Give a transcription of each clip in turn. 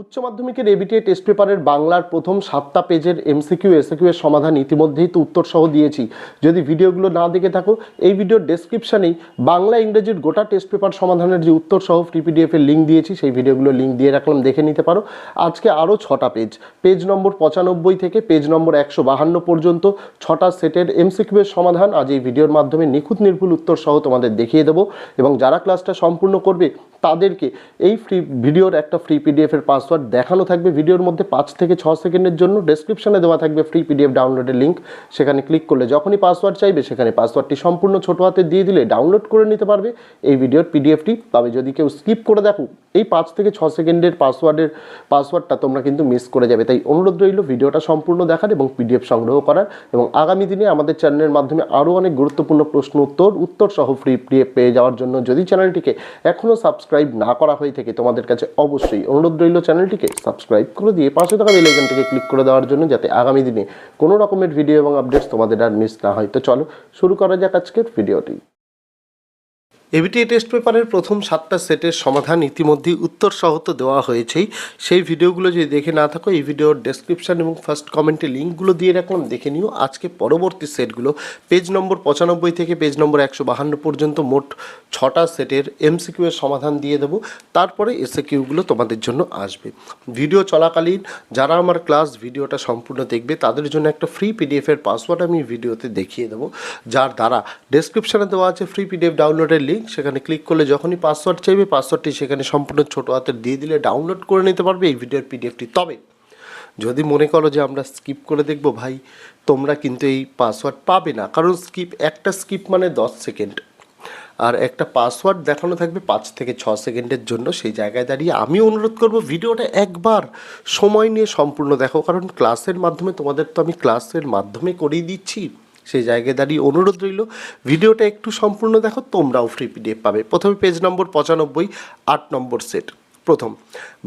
উচ্চ মাধ্যমিকের ABTA test পেপারের বাংলার প্রথম সাতটা পেজের এমসিকিউ এসিকিউ এর সমাধান ইতিমধ্যেই তো উত্তর সহ দিয়েছি। যদি ভিডিওগুলো না দেখে থাকো, এই ভিডিওর ডেসক্রিপশানেই বাংলা, ইংরেজির গোটা টেস্ট পেপার সমাধানের যে উত্তর সহ ফ্রি পিডিএফ এর লিঙ্ক দিয়েছি, সেই ভিডিওগুলো লিঙ্ক দিয়ে রাখলাম, দেখে নিতে পারো। আজকে আরও ছটা পেজ পেজ নম্বর পঁচানব্বই থেকে পেজ নম্বর একশো বাহান্ন পর্যন্ত ছটা সেটের এমসিকিউ এর সমাধান আজ এই ভিডিওর মাধ্যমে নিখুঁত নির্ভুল উত্তর সহ তোমাদের দেখিয়ে দেবো। এবং যারা ক্লাসটা সম্পূর্ণ করবে, তাদেরকে এই ফ্রি ভিডিওর একটা ফ্রি পিডিএফ এর পাসওয়ার্ড দেখানো থাকবে ভিডিওর মধ্যে পাঁচ থেকে ছ সেকেন্ডের জন্য। ডেসক্রিপশনে দেওয়া থাকবে ফ্রি পিডিএফ ডাউনলোডের লিঙ্ক সেখানে ক্লিক করলে যখনই পাসওয়ার্ড চাইবে, সেখানে পাসওয়ার্ডটি সম্পূর্ণ ছোটো হাতে দিয়ে দিলে ডাউনলোড করে নিতে পারবে। এই ভিডিওর পিডিএফটি তবে যদি কেউ স্কিপ করে দেখো, এই পাঁচ থেকে ছ সেকেন্ডের পাসওয়ার্ডের পাসওয়ার্ডটা তোমরা কিন্তু মিস করে যাবে। তাই অনুরোধ রইল ভিডিওটা সম্পূর্ণ দেখার এবং পিডিএফ সংগ্রহ করার। এবং আগামী দিনে আমাদের চ্যানেলের মাধ্যমে আরও অনেক গুরুত্বপূর্ণ প্রশ্ন, উত্তর উত্তর সহ ফ্রি পিডিএফ পেয়ে যাওয়ার জন্য যদি চ্যানেলটিকে এখনও সাবস্ক্রাইব না করা হয়ে থাকে, তোমাদের কাছে অবশ্যই অনুরোধ রইল চ্যানেলটিকে সাবস্ক্রাইব করে দিয়ে পাশে থাকা বেল আইকনটিকে ক্লিক করে দেওয়ার জন্য যাতে আগামী দিনে কোনো রকমের ভিডিও এবং আপডেটস তোমাদের আর মিস না হয়। তো চলো, শুরু করা যাক আজকের ভিডিওটি এবিটি টেস্ট পেপারের প্রথম সাতটা সেটের সমাধান ইতিমধ্যেই উত্তর সহ তো দেওয়া হয়েছেই। সেই ভিডিওগুলো যদি দেখে না থাকো, এই ভিডিওর ডেসক্রিপশন এবং ফার্স্ট কমেন্টে লিঙ্কগুলো দিয়ে রাখলাম, দেখে নিও। আজকে পরবর্তী সেটগুলো পেজ নম্বর পঁচানব্বই থেকে পেজ নম্বর একশো বাহান্ন পর্যন্ত মোট ছটা সেটের এমসিকিউ এর সমাধান দিয়ে দেবো। তারপরে এসএকিউগুলো তোমাদের জন্য আসবে। ভিডিও চলাকালীন, যারা আমার ক্লাস ভিডিওটা সম্পূর্ণ দেখবে, তাদের জন্য একটা ফ্রি পিডিএফের পাসওয়ার্ড আমি ভিডিওতে দেখিয়ে দেবো। যার দ্বারা ডেসক্রিপশানে দেওয়া আছে ফ্রি পিডিএফ ডাউনলোডের লিঙ্ক সেখানে ক্লিক করলে যখনই পাসওয়ার্ড চাইবে পাসওয়ার্ডটি সেখানে সম্পূর্ণ ছোটো হাতের দিয়ে দিলে ডাউনলোড করে নিতে পারবে এই ভিডিওর পিডিএফটি তবে, যদি মনে করো যে আমরা স্কিপ করে দেখব, ভাই, তোমরা কিন্তু এই পাসওয়ার্ড পাবে না। কারণ স্কিপ একটা স্কিপ মানে দশ সেকেন্ড আর একটা পাসওয়ার্ড দেখানো থাকবে পাঁচ থেকে ছ সেকেন্ডের জন্য। সেই জায়গায় দাঁড়িয়ে আমি অনুরোধ করব, ভিডিওটা একবার সময় নিয়ে সম্পূর্ণ দেখো। কারণ ক্লাসের মাধ্যমে, তোমাদের তো আমি ক্লাসের মাধ্যমে করিয়ে দিচ্ছি। সেই জায়গায় দাঁড়িয়ে অনুরোধ রইল, ভিডিওটা একটু সম্পূর্ণ দেখো, তোমরাও ফ্রি পিডিএফ পাবে। প্রথমে পেজ নম্বর পঁচানব্বই, আট নম্বর সেট প্রথম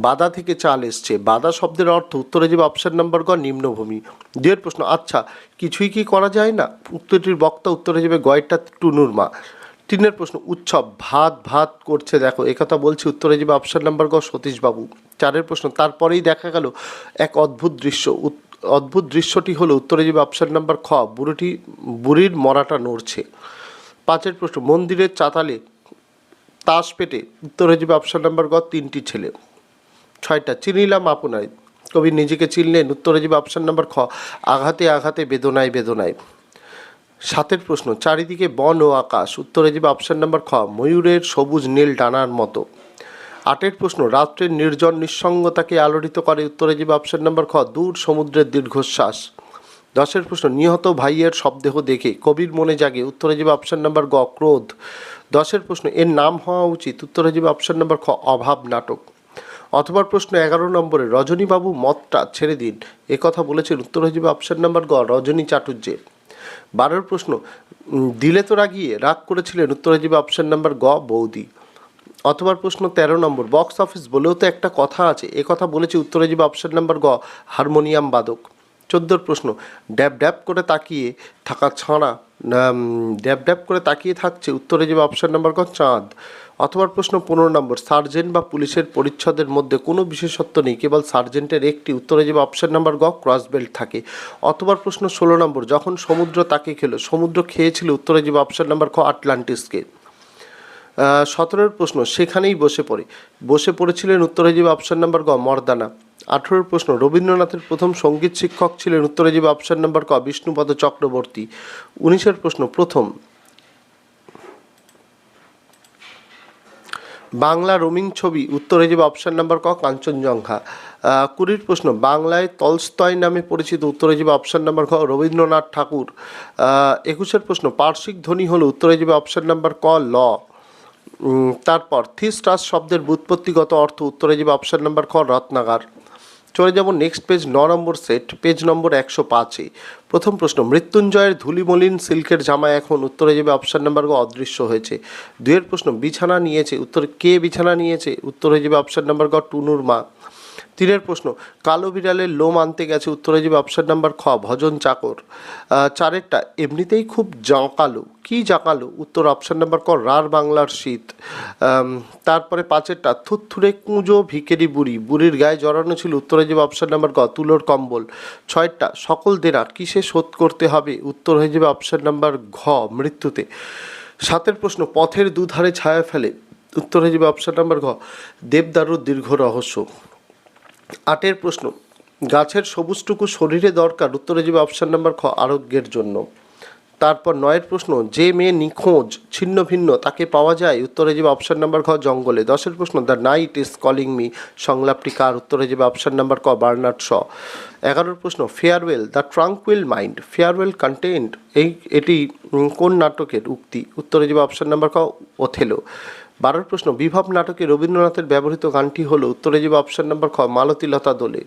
বাদা থেকে চাল এসছে। বাদা শব্দের অর্থ উত্তরে যাবে অপশন নাম্বার গ নিম্নভূমি। দুয়ের প্রশ্ন আচ্ছা কিছুই কি করা যায় না? উত্তরটির বক্তা উত্তরে যাবে গয়টা টুনুর মা তিনের প্রশ্ন, উৎসব, ভাত ভাত করছে, দেখো একথা বলছি, উত্তরে যাবে অপশন নাম্বার গ সতীশবাবু। চারের প্রশ্ন, তারপরেই দেখা গেল এক অদ্ভুত দৃশ্য অদ্ভুত দৃশ্যটি হলো, উত্তরে যাবে অপশন নাম্বার খ, বুড়িটি, বুড়ির মরাটা নড়ছে। পাঁচের প্রশ্ন, মন্দিরের চাতালে তাস পেটে উত্তরে যাবে অপশন নাম্বার গ, তিনটি ছেলে। ছয়টা, চিনিলাম আপনায়। কবি নিজেকে চিনলেন, উত্তরে যাবে অপশন নাম্বার খ, আঘাতে আঘাতে, বেদনায় বেদনায়। সাতের প্রশ্ন, চারিদিকে বন ও আকাশ। উত্তরে যাবে অপশন নাম্বার খ, ময়ূরের সবুজ নীল ডানার মতো। আটের প্রশ্ন, রাত্রের নির্জন নিঃসঙ্গতাকে আলোড়িত করে উত্তরে যাবে অপশন নাম্বার খ, দূর সমুদ্রের দীর্ঘশ্বাস। দশের প্রশ্ন, নিহত ভাইয়ের শবদেহ দেখে কবির মনে জাগে উত্তরে যাবে অপশন নাম্বার গ, ক্রোধ। দশের প্রশ্ন, এর নাম হওয়া উচিত উত্তরে যাবে অপশন নাম্বার খ, অভাব নাটক। অথবা প্রশ্ন, এগারো নম্বরে, রজনীবাবু মতটা ছেড়ে দিন। কথা বলেছেন উত্তর হয়ে যাবে অপশন নাম্বার গ, রজনী চাটুর্যে। বারোর প্রশ্ন দিলে তো রাগিয়ে রাগ করেছিলেন উত্তর হয়ে যাবে অপশন নাম্বার গ, বৌদি। অথবা প্রশ্ন তেরো নম্বর বক্স অফিস বলেও তো একটা কথা আছে। এ কথা বলেছে উত্তরে যাবে অপশন নাম্বার গ, হারমোনিয়াম বাদক। চোদ্দোর প্রশ্ন, ড্যাব ড্যাব করে তাকিয়ে থাকা ছাড়া ড্যাব ড্যাব করে তাকিয়ে থাকছে উত্তরে যাবে অপশন নাম্বার গ, চাঁদ। অথবা প্রশ্ন পনেরো নম্বর, সার্জেন্ট বা পুলিশের পরিচ্ছদের মধ্যে কোনো বিশেষত্ব নেই, কেবল সার্জেন্টের একটি উত্তরে যাবে অপশন নাম্বার গ ক্রস বেল্ট থাকে। অথবা প্রশ্ন ষোলো নম্বর, যখন সমুদ্র তাকে খেলো, সমুদ্র খেয়েছিল উত্তরে যাবে অপশন নাম্বার খ, আটলান্টিসকে। সতেরোর প্রশ্ন, সেখানেই বসে পড়ে। বসে পড়েছিলেন উত্তরে যাবে অপশন নাম্বার গ, মর্দানা। আঠেরোর প্রশ্ন, রবীন্দ্রনাথের প্রথম সংগীত শিক্ষক ছিলেন উত্তরে যাবে অপশন নাম্বার ক, বিষ্ণুপদ চক্রবর্তী। উনিশের প্রশ্ন, প্রথম, বাংলা রোমিং ছবি উত্তরে যাবে অপশন নাম্বার ক, কাঞ্চনজঙ্ঘা। কুড়ির প্রশ্ন, বাংলায় তলস্তয় নামে পরিচিত উত্তরে যাবে অপশন নাম্বার খ রবীন্দ্রনাথ ঠাকুর। একুশের প্রশ্ন পার্শ্বিক ধ্বনি হলো উত্তরে যাবে অপশান নাম্বার ক, ল। তারপর থিস্টাস শব্দের ব্যুৎপত্তিগত অর্থ উত্তরে যাবে অপশান নাম্বার খ, রত্নাগার। চলে যাব নেক্সট পেজ ন নম্বর সেট পেজ নম্বর একশো পাঁচে প্রথম প্রশ্ন, মৃত্যুঞ্জয়ের ধুলিমলিন সিল্কের জামা এখন উত্তরে যাবে অপশান নাম্বার গ, অদৃশ্য হয়েছে। দুয়ের প্রশ্ন, বিছানা নিয়েছে, উত্তর, কে বিছানা নিয়েছে? উত্তর হয়ে যাবে অপশান নাম্বার গ, টুনুর মা। তিনের প্রশ্ন, কালো বিড়ালের লোম আনতে গেছে, উত্তরে যাবে অপশন নাম্বার খ, ভজন চাকর। চারেরটা, এমনিতেই খুব জাঁকালো। কি জাঁকালো? উত্তর অপশন নাম্বার ক, রার বাংলার শীত। তারপরে পাঁচেরটা থুতথুরে কুঁজো, ভিকেরি বুড়ি। বুড়ির গায়ে জড়ানো ছিল উত্তরে যাবে অপশন নাম্বার গ তুলোর কম্বল। ছয়টা, সকল দেনা কিসে শোধ করতে হবে? উত্তর হয়ে যাবে অপশন নাম্বার ঘ, মৃত্যুতে। সাতের প্রশ্ন, পথের দুধারে ছায়া ফেলে। উত্তর হয়ে যাবে অপশন নাম্বার ঘ, দেবদারুর দীর্ঘ রহস্য। আটের প্রশ্ন, গাছের সবুজটুকু শরীরে দরকার। উত্তরে যাবে অপশান নাম্বার খ, আরোগ্যের জন্য। তারপর নয়ের প্রশ্ন, যে মেয়ে নিখোঁজ, ছিন্ন ভিন্ন, তাকে পাওয়া যায়? উত্তরে যাবে অপশান নাম্বার খ, জঙ্গলে। দশের প্রশ্ন the night is calling me সংলাপটি কার? উত্তরে যাবে অপশান নাম্বার ক, বার্নার্ড শ। এগারোর প্রশ্ন farewell the tranquil mind farewell content এই, এটি কোন নাটকের উক্তি? উত্তরে যাবে অপশান নাম্বার ক ওথেলো বারোর প্রশ্ন, বিভব নাটকে রবীন্দ্রনাথের ব্যবহৃত গানটি হলো উত্তরে যাবে অপশন নাম্বার খ মালতীলতা দোলে।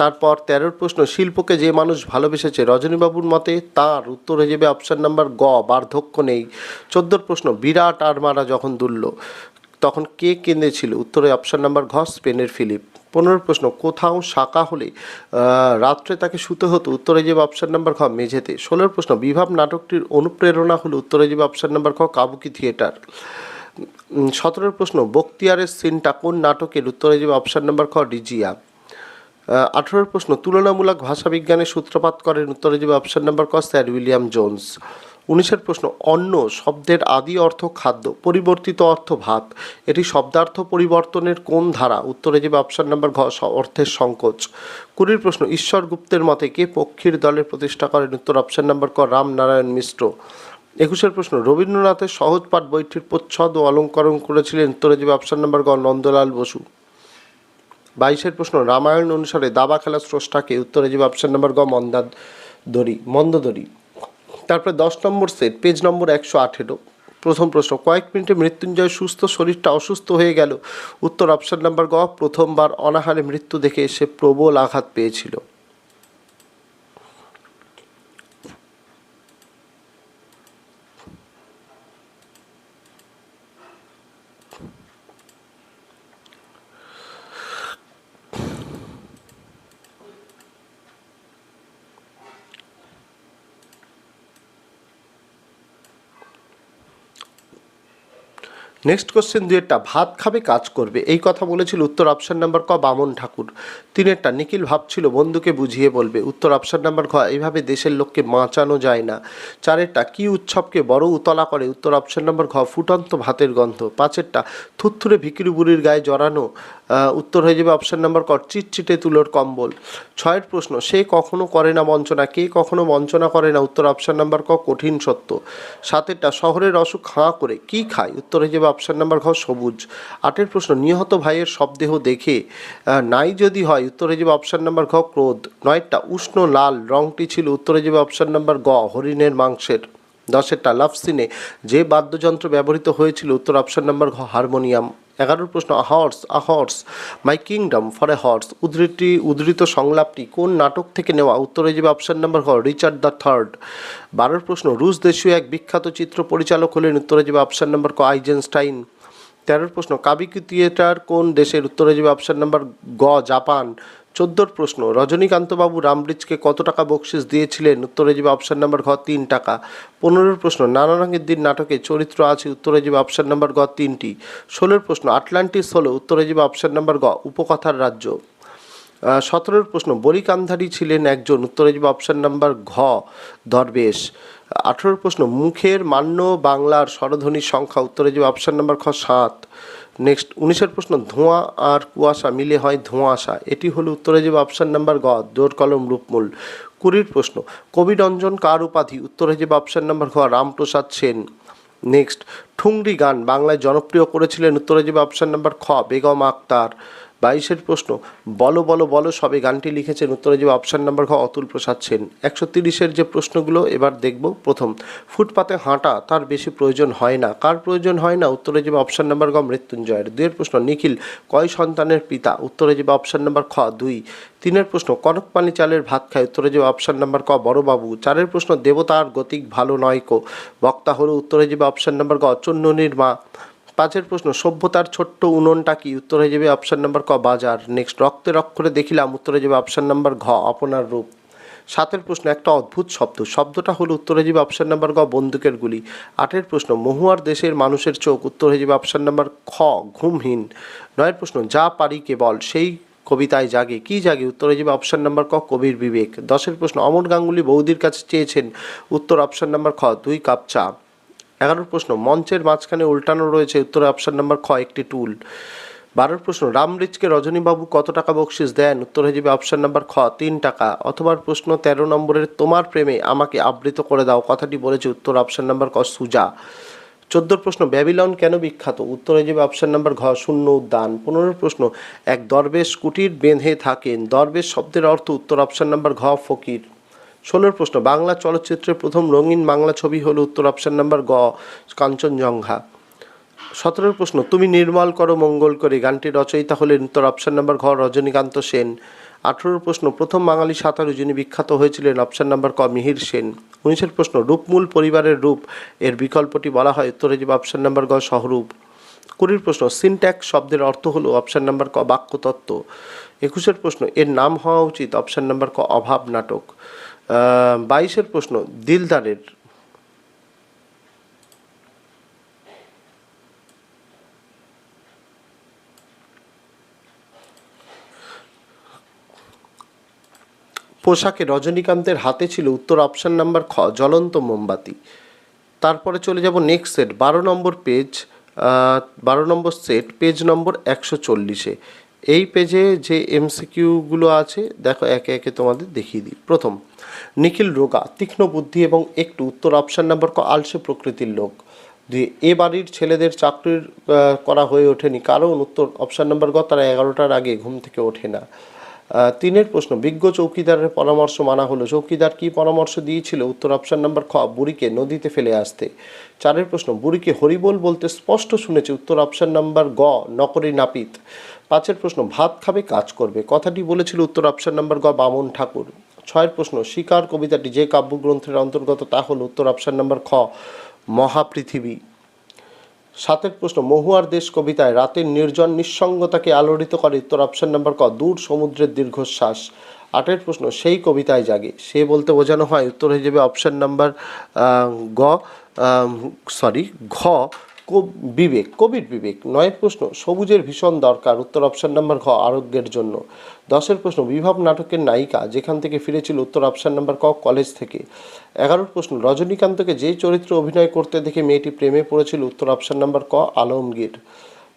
তারপর তেরোর প্রশ্ন, শিল্পকে যে মানুষ ভালোবেসেছে, রজনীবাবুর মতে তার উত্তর হয়ে যাবে অপশন নাম্বার গ, বার্ধক্য নেই। চোদ্দোর প্রশ্ন, বিরাট আর মারা যখন দুলল, তখন কে কেঁদেছিল উত্তরে অপশন নাম্বার ঘ, স্পেনের ফিলিপ। পনেরো প্রশ্ন, কোথাও শাঁকা হলে রাত্রে তাকে শুতে হতো? উত্তরে যাবে অপশন নাম্বার খ, মেঝেতে। ষোলোর প্রশ্ন, বিভাব নাটকটির অনুপ্রেরণা হলো? উত্তরে যাবে অপশন নাম্বার খ, কাবুকি থিয়েটার। সতেরোর প্রশ্ন, বক্তিয়ারের সিনটা কোন নাটকের? উত্তরে যাবে অপশন নাম্বার খ ডিজিয়া আঠেরোর প্রশ্ন, তুলনামূলক ভাষাবিজ্ঞানের সূত্রপাত করেন? উত্তরে যাবে অপশন নাম্বার ক, স্যার উইলিয়াম জোন্স। উনিশের প্রশ্ন, অন্ন শব্দের আদি অর্থ খাদ্য, পরিবর্তিত অর্থ ভাত। এটি শব্দার্থ পরিবর্তনের কোন ধারা? উত্তরে যাবে অপশন নাম্বার ঘ অর্থের সংকোচ। কুড়ির প্রশ্ন ঈশ্বর গুপ্তের মতে কে পক্ষীর দলের প্রতিষ্ঠা করেন? উত্তর অপশান নাম্বার ক, রামনারায়ণ মিশ্র। একুশের প্রশ্ন, রবীন্দ্রনাথের সহজ পাঠ বইটির প্রচ্ছদ ও অলঙ্করণ করেছিলেন উত্তরে যাবে অপশন নাম্বার গ, নন্দলাল বসু। বাইশের প্রশ্ন, রামায়ণ অনুসারে দাবা খেলার স্রষ্টাকে উত্তরে যাবে অপশন নাম্বার গ, মন্দাদরি, মন্দদরি। তারপরে দশ নম্বর সেট, পেজ নম্বর একশো আঠেরো। প্রথম প্রশ্ন, কয়েক মিনিটে মৃত্যুঞ্জয় সুস্থ, শরীরটা অসুস্থ হয়ে গেল। উত্তর অপশন নাম্বার গ, প্রথমবার অনাহারে মৃত্যু দেখে সে প্রবল আঘাত পেয়েছিল। নেক্সট কোশ্চেন দুয়েরটা, ভাত খাবে, কাজ করবে। এই কথা বলেছিল উত্তর অপশন নাম্বার ক, বামন ঠাকুর। তিনেরটা, নিখিল ভাবছিল বন্ধুকে বুঝিয়ে বলবে। উত্তর অপশন নাম্বার ঘ এইভাবে দেশের লোককে বাঁচানো যায় না। চারেরটা, কি উৎসবকে বড় উতলা করে? উত্তর অপশন নাম্বার ঘ ফুটন্ত ভাতের গন্ধ। পাঁচেরটা থুত্থুরে ভিকিরি বুড়ির গায়ে জড়ানো। উত্তর হয়ে যাবে অপশন নাম্বার ক, চিটচিটে তুলোর কম্বল। ছয়ের প্রশ্ন, সে কখনো করে না বঞ্চনা, কে কখনো বঞ্চনা করে না? উত্তর অপশন নাম্বার ক, কঠিন সত্য। সাতেরটা, শহরের অসুখ হাঁ করে, কি খায়? উত্তর হয়ে যাবে অপশন নাম্বার ঘ সবুজ। আটের প্রশ্ন, নিহত ভাইয়ের শবদেহ দেখে নাই যদি হয়, উত্তর যাবে অপশান নাম্বার ঘ ক্রোধ। নয়টা, উষ্ণ লাল, রংটি ছিল, উত্তর যাবে অপশান নাম্বার গ, হরিণের মাংসের। দশেরটা লাভ সিনে, যে বাদ্যযন্ত্র ব্যবহৃত হয়েছিল, উত্তর অপশান নাম্বার ঘ হারমোনিয়াম। এগারোর প্রশ্ন, a horse horse my kingdom for a horse উদ্ধৃতি, উদ্ধৃত সংলাপটি কোন নাটক থেকে নেওয়া? উত্তর হয়ে যাবে অপশান নাম্বার হর রিচার্ড দ্য থার্ড বারোর প্রশ্ন, রুশ দেশীয় এক বিখ্যাত চিত্র পরিচালক হলেন, উত্তর হয়ে যাবে অপশান নাম্বার ক, আইজেনস্টাইন। তেরোর প্রশ্ন কাবিকি থিয়েটার কোন দেশের? উত্তর হয়ে যাবে অপশান নাম্বার গ, জাপান। চোদ্দোর প্রশ্ন, রজনীকান্তবাবু রামব্রিজকে কত টাকা বকশিস দিয়েছিলেন? উত্তরে যাবে অপশন নাম্বার ঘ, তিন টাকা। পনেরোর প্রশ্ন, নানা রঙের দিন নাটকে চরিত্র আছে, উত্তরে যাবে অপশন নাম্বার গ তিনটি। ষোলোর প্রশ্ন, আটলান্টিস হলো, উত্তরে যাবে অপশন নাম্বার গ উপকথার রাজ্য। সতেরোর প্রশ্ন বরিকান্ধারী ছিলেন একজন, উত্তরে যাবে অপশন নাম্বার ঘ, দরবেশ। আঠেরোর প্রশ্ন, মুখের মান্য বাংলার স্বরধ্বনির সংখ্যা, উত্তরে যাবে অপশন নাম্বার খ সাত। নেক্সট উনিশের প্রশ্ন, ধোঁয়া আর কুয়াশা মিলে হয় ধোঁয়াশা এটি হলো উত্তরে যাবে অপশান নাম্বার গ, জোর কলম রূপমূল। কুড়ির প্রশ্ন, কবি রঞ্জন কার উপাধি? উত্তরে যাবে অপশান নাম্বার ঘ রামপ্রসাদ সেন। নেক্সট ঠুংরি গান বাংলায় জনপ্রিয় করেছিলেন উত্তরে যাবে অপশন নাম্বার খ, বেগম আক্তার বাইশের প্রশ্ন, বলো বলো বলো, সবে গানটি লিখেছেন উত্তরে যাবে অপশন নাম্বার ঘ অতুল প্রসাদ সেন। একশো তিরিশের যে প্রশ্নগুলো, এবার দেখব প্রথম। ফুটপাতে হাঁটা তার বেশি প্রয়োজন হয় না। কার প্রয়োজন হয় না? উত্তরে যাবে অপশন নাম্বার গ, মৃত্যুঞ্জয়ের। দুয়ের প্রশ্ন, নিখিল, কয় সন্তানের পিতা? উত্তরে যাবে অপশন নাম্বার খ, দুই। তিনের প্রশ্ন, কনক পানি চালের ভাত খায়? উত্তরে যাবে অপশন নাম্বার ক, বড়বাবু। চারের প্রশ্ন, দেবতার গতিক ভালো নয় কো? বক্তা হলো উত্তরে যাবে অপশন নাম্বার গ চন্ননীর মা পাঁচের প্রশ্ন, সভ্যতার ছোট্ট উনুনটা কি? উত্তর হয়ে যাবে অপশান নাম্বার ক, বাজার। নেক্সট রক্তের অক্ষরে দেখিলাম, উত্তর হয়ে যাবে অপশান নাম্বার ঘ, আপনার রূপ। সাতের প্রশ্ন, একটা অদ্ভুত শব্দ। শব্দটা হলো উত্তর হয়ে যাবে অপশান নাম্বার গ বন্দুকের গুলি। আটের প্রশ্ন, মহুয়ার দেশের মানুষের চোখ। উত্তর হয়ে যাবে অপশান নাম্বার খ, ঘুমহীন। নয়ের প্রশ্ন, যা পারি কেবল, সেই কবিতায় জাগে। কি জাগে? উত্তর যাবে অপশান নাম্বার ক, কবির বিবেক। দশের প্রশ্ন অমর গাঙ্গুলি বৌদির কাছে চেয়েছেন। উত্তর অপশান নাম্বার খ, দুই কাপ চা। এগারোর প্রশ্ন, মঞ্চের মাঝখানে উল্টানো রয়েছে উত্তরে অপশান নাম্বার খ, একটি টুল বারোর প্রশ্ন, রামরিচকে রজনীবাবু কত টাকা বকশিস দেন? উত্তর হয়ে যাবে অপশান নাম্বার খ, তিন টাকা। অথবা প্রশ্ন, তেরো নম্বরের তোমার প্রেমে আমাকে আবৃত করে দাও। কথাটি বলেছে উত্তর অপশান নাম্বার ক, সুজা। চোদ্দোর প্রশ্ন, ব্যাবিলন কেন বিখ্যাত? উত্তর হয়ে যাবে অপশান নাম্বার ঘ, শূন্য উদ্যান। পনেরোর প্রশ্ন, এক দরবেশ কুটির বেঁধে থাকেন। দরবেশ শব্দের অর্থ উত্তর অপশান নাম্বার ঘ, ফকির। ষোলোর প্রশ্ন, বাংলা চলচ্চিত্রের প্রথম রঙিন বাংলা ছবি হলো উত্তর অপশান নাম্বার গ, কাঞ্চনজঙ্ঘা। সতেরোর প্রশ্ন, তুমি নির্মল করো, মঙ্গল করে গানটির রচয়িতা হলেন উত্তর অপশান নাম্বার ঘ, রজনীকান্ত সেন। আঠেরোর প্রশ্ন, প্রথম বাঙালি সাঁতারু যিনি বিখ্যাত হয়েছিলেন অপশান নাম্বার ক, মিহির সেন। উনিশের প্রশ্ন, রূপমূল পরিবারের রূপ, এর বিকল্পটি বলা হয় উত্তরে যাবে অপশান নাম্বার গ সহরূপ কুড়ির প্রশ্ন, সিনট্যাক্স শব্দের অর্থ হলো অপশান নাম্বার ক, বাক্যতত্ত্ব। একুশের প্রশ্ন, এর নাম হওয়া উচিত অপশান নাম্বার ক, অভাব নাটক। বাইশের প্রশ্ন, দিলদারের পোশাকে রজনীকান্তের হাতে ছিল উত্তর অপশান নাম্বার খ, জ্বলন্ত মোমবাতি। তারপরে চলে যাব নেক্সট সেট বারো নম্বর পেজ বারো নম্বর সেট পেজ নম্বর একশো চল্লিশে। এই পেজে যে এমসিকিউগুলো আছে, দেখো একে একে তোমাদের দেখিয়ে দিই। প্রথম, নিখিল রোগা, তীক্ষ্ণ বুদ্ধি এবং একটু উত্তর অপশান নাম্বার ক, আলসে প্রকৃতির লোক। দুই, এ বাড়ির ছেলেদের চাকরির করা হয়ে ওঠেনি। কারণ উত্তর অপশান নাম্বার গ, তারা এগারোটার আগে ঘুম থেকে ওঠে না। তিনের প্রশ্ন, বিজ্ঞ চৌকিদারের পরামর্শ মানা হলো। চৌকিদার কি পরামর্শ দিয়েছিল? উত্তর অপশন নাম্বার খ, বুড়িকে নদীতে ফেলে আসতে। চারের প্রশ্ন, বুড়িকে হরিবোল বলতে স্পষ্ট শুনেছে? উত্তর অপশন নাম্বার গ, নকরি নাপিত। পাঁচের প্রশ্ন, ভাত খাবে, কাজ করবে। কথাটি বলেছিল উত্তর অপশন নাম্বার গ, বামন ঠাকুর। ছয়ের প্রশ্ন, শিকার কবিতাটি যে কাব্যগ্রন্থের অন্তর্গত তা হল উত্তর অপশন নাম্বার খ, মহাপৃথিবী। সাতের প্রশ্ন, মহুয়ার দেশ কবিতায় রাতের নির্জন নিঃসঙ্গতাকে আলোড়িত করে উত্তর অপশন নাম্বার ক, দূর সমুদ্রের দীর্ঘশ্বাস। আটের প্রশ্ন, সেই কবিতায় জাগে। সে বলতে বোঝানো হয়, উত্তর হয়ে যাবে অপশন নাম্বার গ সরি ঘ বিবেক কবির বিবেক নয়ের প্রশ্ন, সবুজের ভীষণ দরকার, উত্তর অপশন নাম্বার ঘ, আরোগ্যের জন্য। দশের প্রশ্ন, বিভব নাটকের নায়িকা, যেখান থেকে ফিরেছিল উত্তর অপশন নাম্বার ক, কলেজ থেকে। এগারোর প্রশ্ন, রজনীকান্তকে যে চরিত্রে অভিনয় করতে দেখে মেয়েটি প্রেমে পড়েছিল উত্তর অপশন নাম্বার ক, আলমগীর।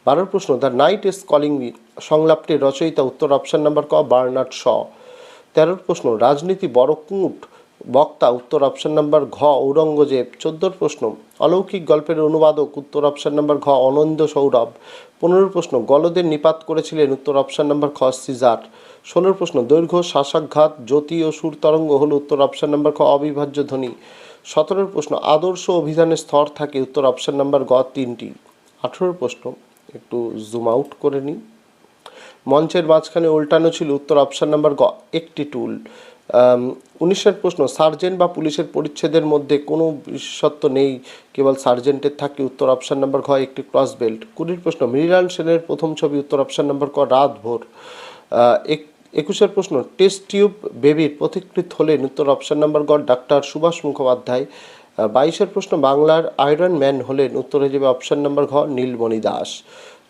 বারোর প্রশ্ন, the night is calling me, সংলাপটির রচয়িতা উত্তর অপশন নাম্বার ক, বার্নার্ড শ। তেরোর প্রশ্ন, রাজনীতি বড় কুট বক্তা, উত্তর অপশন নাম্বার ঘ, ঔরঙ্গজেব। চোদ্দোর প্রশ্ন, অলৌকিক গল্পের অনুবাদক, উত্তর অপশন নাম্বার ঘ, অনন্দ সৌরভ। পনেরোর প্রশ্ন, গলদের নিপাত করেছিলেন, উত্তর অপশন নাম্বার খ সিজার। ষোলোর প্রশ্ন, দৈর্ঘ্য শ্বাসাঘাত জ্যোতি ও সুর তরঙ্গ হল উত্তর অপশন নাম্বার খ অবিভাজ্য ধ্বনি। সতেরোর প্রশ্ন, আদর্শ অভিধানের স্তর থাকে উত্তর অপশন নাম্বার গ তিনটি। আঠেরোর প্রশ্ন, একটু জুম আউট করে নিই। মঞ্চের মাঝখানে উল্টানো ছিল উত্তর অপশন নাম্বার গ একটি টুল। উনিশের প্রশ্ন, সার্জেন্ট বা পুলিশের পরিচ্ছেদের মধ্যে কোনো বিশেষত্ব নেই, কেবল সার্জেন্টের থাকে উত্তর অপশান নাম্বার ঘ, একটি ক্রস বেল্ট। কুড়ির প্রশ্ন, মৃণাল সেনের প্রথম ছবি উত্তর অপশন নাম্বার ক রাত ভোর। এক- একুশের প্রশ্ন, টেস্ট টিউব বেবির পথিকৃত হলেন উত্তর অপশন নাম্বার গ ডাক্তার সুভাষ মুখোপাধ্যায়। বাইশের প্রশ্ন, বাংলার আয়রন ম্যান হলেন উত্তরে যাবে অপশন নাম্বার ঘ, নীলমণি দাস।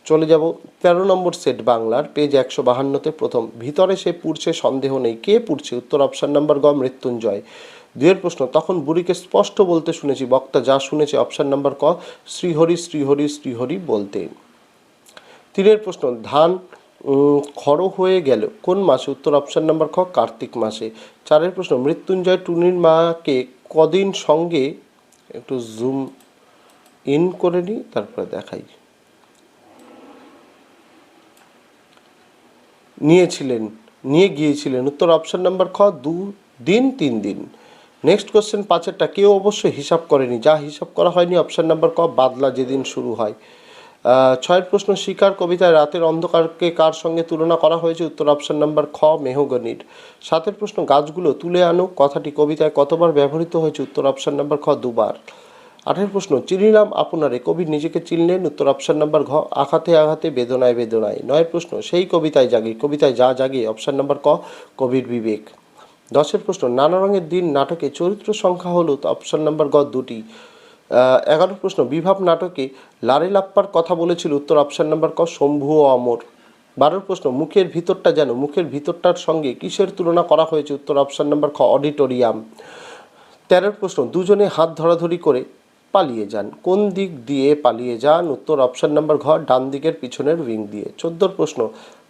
চলে যাব। তেরো নম্বর সেট বাংলার পেজ একশো বাহান্নতে প্রথম। ভিতরে সে পুড়ছে, সন্দেহ নেই। কে পুড়ছে? উত্তর অপশন নাম্বার গ, মৃত্যুঞ্জয়। দুয়ের প্রশ্ন, তখন বুড়িকে স্পষ্ট বলতে শুনেছি, বক্তা যা শুনেছে অপশান নাম্বার ক, শ্রীহরি শ্রীহরি শ্রীহরি বলতে। তিনের প্রশ্ন, ধান খড়ো হয়ে গেল কোন মাসে? উত্তর অপশন নাম্বার খ, কার্তিক মাসে। চারের প্রশ্ন, মৃত্যুঞ্জয় টুনির মাকে কদিন সঙ্গে, একটু জুম ইন করে নিই, তারপরে দেখাই। নিয়েছিলেন, নিয়ে গিয়েছিলেন। উত্তর অপশন নাম্বার খ, দু দিন, তিন দিন। নেক্সট কোশ্চেন পাঁচেরটা, কেউ অবশ্যই হিসাব করেনি। যা হিসাব করা হয়নি অপশান নাম্বার ক, বাদলা যেদিন শুরু হয়। ছয়ের প্রশ্ন, শিকার কবিতায় রাতের অন্ধকারকে কার সঙ্গে তুলনা করা হয়েছে? উত্তর অপশন নাম্বার খ, মেহগনির। সাতের প্রশ্ন, গাছগুলো তুলে আনো। কথাটি কবিতায় কতবার ব্যবহৃত হয়েছে? উত্তর অপশন নাম্বার খ, দুবার। আঠেরো প্রশ্ন চিনিলাম আপনারে? কবি নিজেকে চিনলেন? উত্তর, অপশন নাম্বার ঘ, আঘাতে আঘাতে, বেদনায় বেদনায়। নয় প্রশ্ন, সেই কবিতায় জাগে, কবিতায় যা জাগে? অপশন নাম্বার ক, কবির বিবেক। দশের প্রশ্ন, নানা রঙের দিন নাটকে চরিত্র সংখ্যা হলো? অপশন নাম্বার গ দুটি। এগারো প্রশ্ন, বিভাব নাটকে লারে লাপ্পার কথা বলেছিল? উত্তর, অপশন নাম্বার ক, শম্ভু ও অমর। বারোর প্রশ্ন, মুখের ভিতরটা যেন, মুখের ভিতরটার সঙ্গে কিসের তুলনা করা হয়েছে? উত্তর, অপশন নাম্বার খ, অডিটোরিয়াম। তেরোর প্রশ্ন, দুজনে হাত ধরাধরি করে পালিয়ে যান। কোন দিক দিয়ে পালিয়ে যান? উত্তর অপশন নাম্বার ঘর, ডান দিকের পিছনের উইং দিয়ে। চোদ্দোর প্রশ্ন,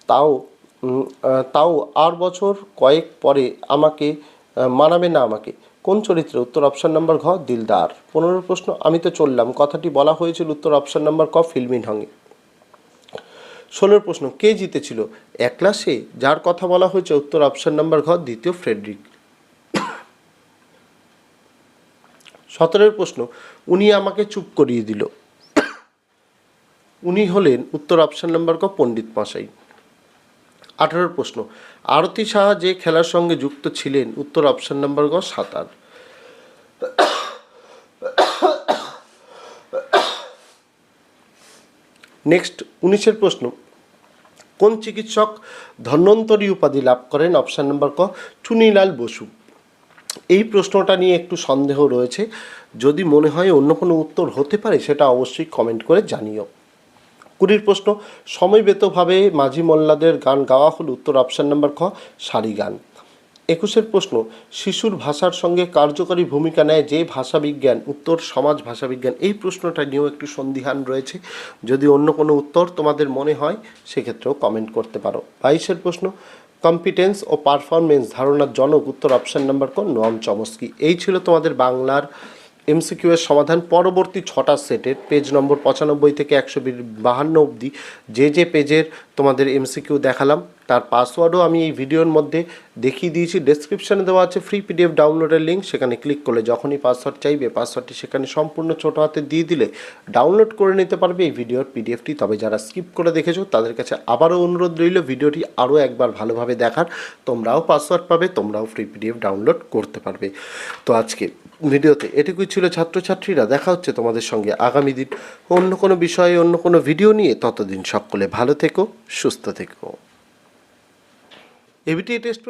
তাও তাও আর বছর কয়েক পরে আমাকে মানাবে না আমাকে? কোন চরিত্রে? উত্তর অপশন নাম্বার ঘ, দিলদার। পনেরো প্রশ্ন, আমি তো চললাম। কথাটি বলা হয়েছিল উত্তর অপশন নাম্বার ক, ফিল্মি ঢঙে। ষোলোর প্রশ্ন, কে জিতেছিল? এক ক্লাসে যার কথা বলা হয়েছে উত্তর অপশন নাম্বার ঘ, দ্বিতীয় ফ্রেডরিক। সতেরোর প্রশ্ন, উনি আমাকে চুপ করিয়ে দিল। উনি হলেন উত্তর অপশান নাম্বার ক পণ্ডিত মশাই। আঠারোর প্রশ্ন, আরতি সাহা যে খেলার সঙ্গে যুক্ত ছিলেন, উত্তর অপশান নাম্বার গ সাঁতার। নেক্সট উনিশের প্রশ্ন, কোন চিকিৎসক ধন্বন্তরী উপাধি লাভ করেন? অপশান নাম্বার ক, চুনিলাল বসু। এই প্রশ্নটা নিয়ে একটু সন্দেহ রয়েছে। যদি মনে হয় অন্য কোনো উত্তর হতে পারে, সেটা অবশ্যই কমেন্ট করে জানিও। কুড়ির প্রশ্ন সময়বেতভাবে মাঝি মোল্লাদের গান গাওয়া হল? উত্তর অপশন নাম্বার খ, সারি গান। একুশের প্রশ্ন, শিশুর ভাষার সঙ্গে কার্যকরী ভূমিকা নেয় যে ভাষাবিজ্ঞান উত্তর, সমাজ ভাষাবিজ্ঞান এই প্রশ্নটা নিয়েও একটু সন্দিহান রয়েছে। যদি অন্য কোনো উত্তর তোমাদের মনে হয়, সেক্ষেত্রেও কমেন্ট করতে পারো। বাইশের প্রশ্ন কম্পিটেন্স ও পারফরমেন্স ধারণার জনক উত্তর অপশান নাম্বার কোন? Noam Chomsky. এই ছিল তোমাদের বাংলার এমসিকিউ এর সমাধান। পরবর্তী ছটা সেটের পেজ নম্বর পঁচানব্বই থেকে একশো বাহান্ন অবধি যে যে পেজের তোমাদের এমসিকিউ দেখালাম তার পাসওয়ার্ডও আমি এই ভিডিওর মধ্যে দেখিয়ে দিয়েছি। ডেসক্রিপশানে দেওয়া আছে ফ্রি পিডিএফ ডাউনলোডের লিঙ্ক সেখানে ক্লিক করলে যখনই পাসওয়ার্ড চাইবে পাসওয়ার্ডটি সেখানে সম্পূর্ণ ছোটো হাতে দিয়ে দিলে ডাউনলোড করে নিতে পারবে এই ভিডিওর পিডিএফটি তবে যারা স্কিপ করে দেখেছ, তাদের কাছে আবারও অনুরোধ রইল ভিডিওটি আরও একবার ভালোভাবে দেখার। তোমরাও পাসওয়ার্ড পাবে, তোমরাও ফ্রি পিডিএফ ডাউনলোড করতে পারবে। তো আজকে ভিডিওতে এটুকুই ছিল ছাত্রছাত্রীরা। দেখা হচ্ছে তোমাদের সঙ্গে আগামী দিন অন্য কোনো বিষয়ে, অন্য কোনো ভিডিও নিয়ে। ততদিন সকলে ভালো থেকো, সুস্থ থেকো। ABT test